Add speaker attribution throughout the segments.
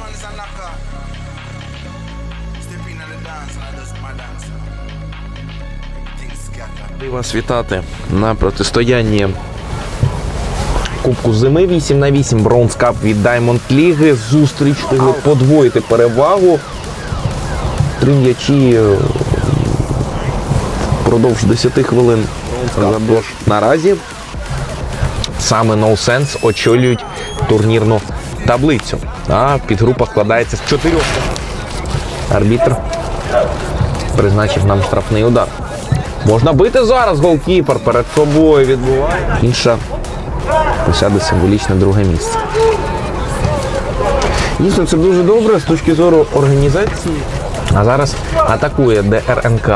Speaker 1: one is a knocker. Step in on the dance and I just my dance.
Speaker 2: Вас вітати на протистоянні Кубку зими 8 на 8 Бронз Кап від Diamond Ліги. Зустріч подвоїти перевагу. Три м'ячі е, впродовж 10 хвилин. Забор. Наразі саме No Sense очолюють турнірну таблицю. А підгрупа складається з чотирьох. Арбітр призначив нам штрафний удар. Можна бити зараз голкіпер перед собою відбуває. Інша посяде символічне друге місце. Дійсно, це дуже добре з точки зору організації. А зараз атакує ДРНК.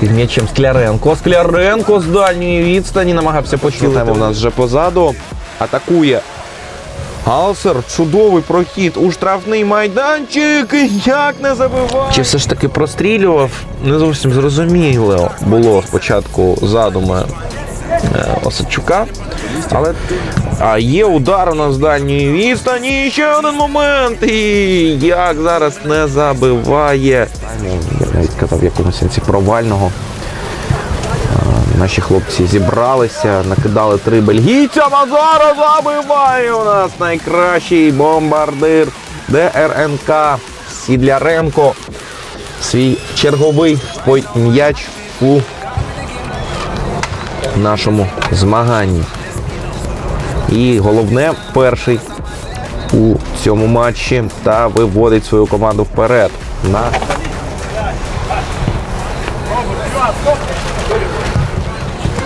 Speaker 2: Під м'ячем Скляренко. Скляренко з дальньої відстані намагався почути. У нас вже позаду. Атакує Галсер, чудовий прохід у штрафний майданчик. Як не забиває. Чи все ж таки прострілював? Не зовсім зрозуміло було спочатку задуми е, Осадчука. Але а є удар у нас з дальньої відстані. Ще один момент. І як зараз не забиває. Я навіть казав в якомусь сенсі провального. Наші хлопці зібралися, накидали три бельгійцям, а зараз забиває у нас найкращий бомбардир ДРНК Сідляренко. Свій черговий м'яч у нашому змаганні. І головне, перший у цьому матчі та виводить свою команду вперед. На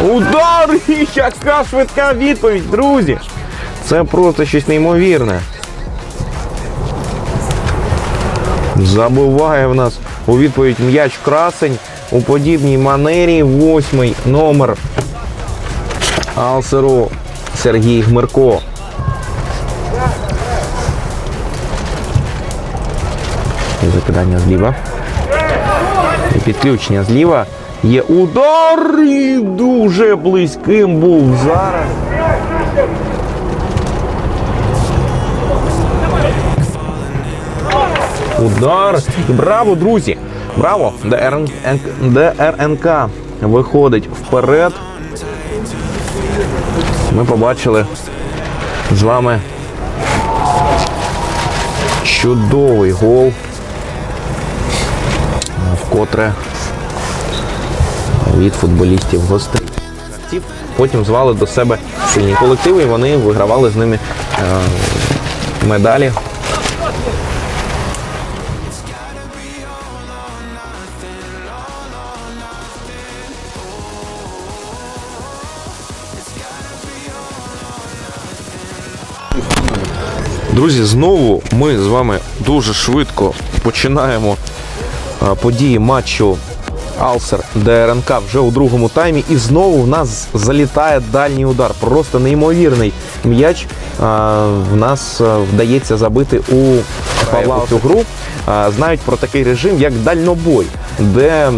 Speaker 2: Удар! Яка швидка відповідь, друзі! Це просто щось неймовірне. Забуває в нас у відповідь м'яч красень у подібній манері. Восьмий номер Алсеру Сергій Гмирко. Закидання зліва. І підключення зліва. Є удар і дуже близьким був зараз. Удар. Браво, друзі! Браво! ДРН... ДРНК виходить вперед. Ми побачили з вами чудовий гол. Вкотре від футболістів гостей. Потім звали до себе сильні колективи і вони вигравали з ними е, медалі. Друзі, знову ми з вами дуже швидко починаємо е, події матчу Алсер ДРНК вже у другому таймі. І знову в нас залітає дальній удар. Просто неймовірний м'яч. В нас вдається забити у цю гру. Знають про такий режим, як дальнобой, де е,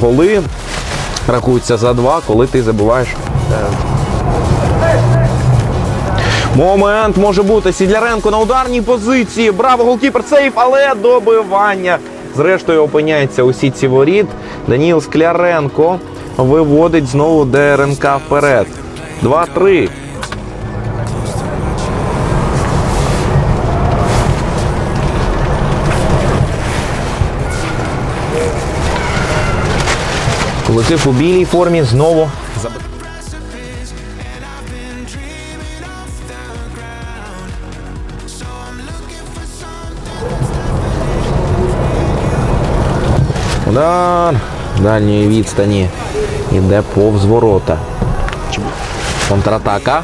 Speaker 2: голи рахуються за два, коли ти забуваєш. е, Момент може бути Сідляренко на ударній позиції. Браво, голкіпер сейф, але добивання. Зрештою опиняється у сітці воріт. Даніл Скляренко виводить знову ДРНК вперед. 2-3. Колектив у білій формі знову Удар дальньої відстані йде повз ворота. Контратака.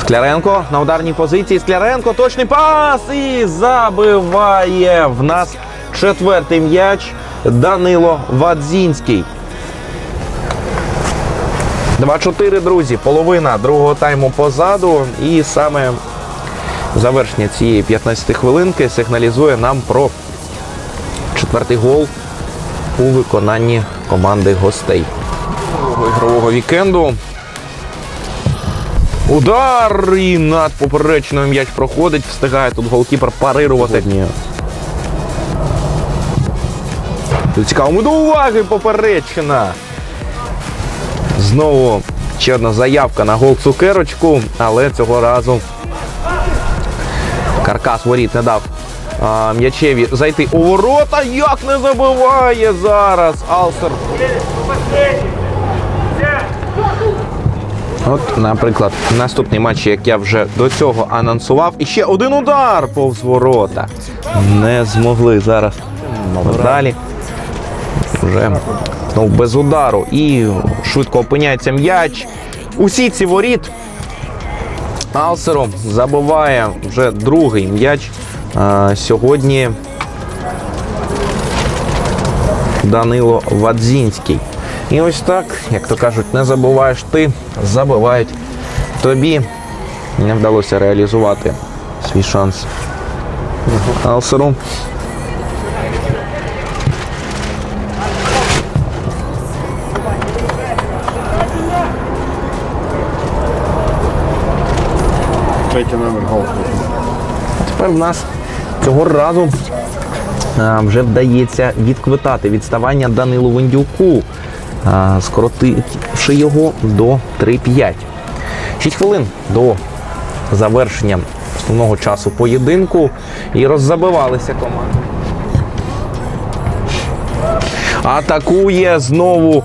Speaker 2: Скляренко на ударній позиції. Скляренко точний пас і забиває в нас четвертий м'яч Данило Вадзінський. 2-4, друзі. Половина другого тайму позаду. І саме завершення цієї 15 хвилинки сигналізує нам про четвертий гол у виконанні команди гостей. Ігрового вікенду. Удар і над поперечною м'яч проходить, встигає тут голкіпер парирувати. Цікаво, до уваги поперечина. Знову ще одна заявка на гол цукерочку, але цього разу каркас воріт не дав а, м'ячеві зайти у ворота. Як не забиває зараз Алсер. От, наприклад, наступний матч, як я вже до цього анонсував, і ще один удар повз ворота. Не змогли зараз. Далі вже знову без удару. І швидко опиняється м'яч. Усі ці воріт. Алсером забиває вже другий м'яч. Сьогодні Данило Вадзінський. І ось так, як то кажуть, не забуваєш ти, забивають тобі. Не вдалося реалізувати свій шанс. Алсеру.
Speaker 3: Третій номер гол.
Speaker 2: Тепер в нас цього разу вже вдається відквитати відставання Данилу Вендюку, скоротивши його до 3-5. 6 хвилин до завершення основного часу поєдинку і роззабивалися команди. Атакує знову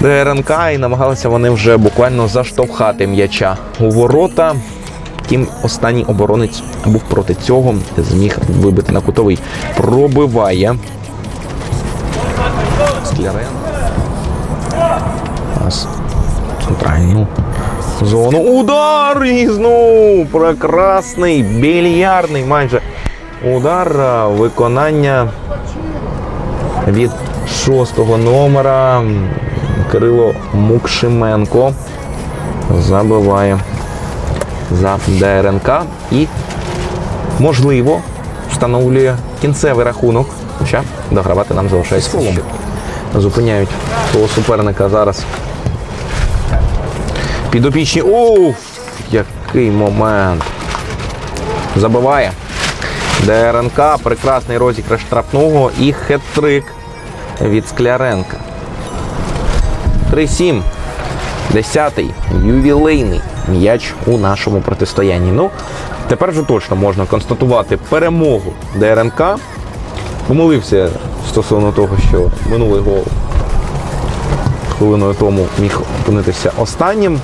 Speaker 2: ДРНК і намагалися вони вже буквально заштовхати м'яча у ворота. Втім, останній оборонець був проти цього, зміг вибити на кутовий. Пробиває. Центральну зону. Удар! І знову прекрасний, більярдний майже удар. Виконання від шостого номера Кирило Мукшименко забиває за ДРНК і, можливо, встановлює кінцевий рахунок. Хоча догравати нам залишається. ще. Зупиняють свого суперника зараз. Підопічні. Уф! Який момент. Забиває. ДРНК, прекрасний розіграш штрафного і хет-трик від Скляренка. 3-7. Десятий ювілейний м'яч у нашому протистоянні. Ну, тепер вже точно можна констатувати перемогу ДРНК. Помилився стосовно того, що минулий гол хвилиною тому міг опинитися останнім.